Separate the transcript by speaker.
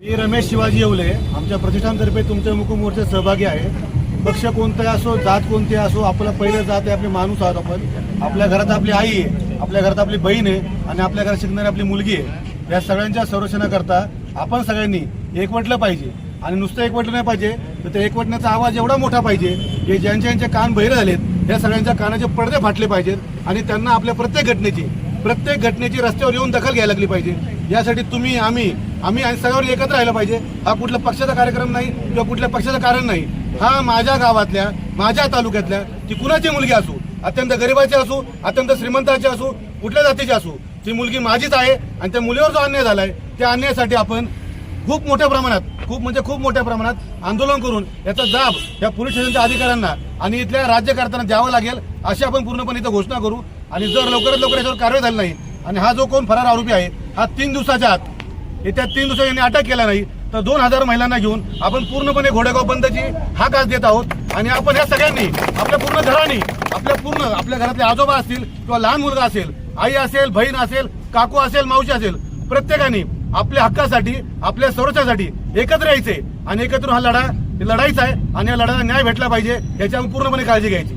Speaker 1: मी रमेश शिवाजी येवले. आमच्या प्रतिष्ठानतर्फे तुमच्या मुकुमोर्चात सहभागी आहे. पक्ष कोणताही असो जात कोणती असो आपलं पहिलं जात आहे आपले माणूस आहोत आपण. आपल्या घरात आपली आई आहे आपल्या घरात आपली बहीण आहे आणि आपल्या घरात शिकणारी आपली मुलगी आहे. या सगळ्यांच्या संरक्षणाकरता आपण सगळ्यांनी एकवटलं पाहिजे. आणि नुसतं एकवटलं नाही पाहिजे तर ते एकवटण्याचा आवाज एवढा मोठा पाहिजे की ज्यांच्या यांचे कान बहिरे झालेत या सगळ्यांच्या कानाचे पडदे फाटले पाहिजेत आणि त्यांना आपल्या प्रत्येक घटनेची प्रत्येक घटनेची रस्त्यावर येऊन दखल घ्यायला लागली पाहिजे. यासाठी तुम्ही आम्ही आम्ही आणि सगळ्यावर एकत्र राहिलं पाहिजे. हा कुठल्या पक्षाचा कार्यक्रम नाही किंवा कुठल्या पक्षाचं कारण नाही. हा माझ्या गावातल्या माझ्या तालुक्यातल्या ती कुणाची मुलगी असू अत्यंत गरिबाची असू अत्यंत श्रीमंताची असू कुठल्या जातीची असू ती मुलगी माझीच आहे आणि त्या मुलीवर जो अन्याय झालाय त्या अन्यायासाठी आपण खूप मोठ्या प्रमाणात खूप म्हणजे खूप मोठ्या प्रमाणात आंदोलन करून याचा जाब या पोलीस स्टेशनच्या अधिकाऱ्यांना आणि इथल्या राज्यकर्त्यांना द्यावा लागेल अशी आपण पूर्णपणे इथं घोषणा करू. आणि जर लवकरात लवकर याच्यावर कारवाई झाली नाही आणि हा जो कोण फरार आरोपी आहे हा तीन दिवसाच्या आत येत्या तीन दिवसात यांनी अटक केला नाही तर दोन हजार महिलांना घेऊन आपण पूर्णपणे घोडेगाव बंदची हा कास देत आहोत. आणि आपण या सगळ्यांनी आपल्या पूर्ण घराने आपल्या पूर्ण आपल्या घरातले आजोबा असतील किंवा लहान मुलगा असेल आई असेल बहीण असेल काकू असेल मावशी असेल प्रत्येकाने आपल्या हक्कासाठी आपल्या संरक्षणासाठी एकत्र यायचे. आणि एकत्र हा लढा लढायचा आहे आणि या लढाला न्याय भेटला पाहिजे याची आपण पूर्णपणे काळजी घ्यायची.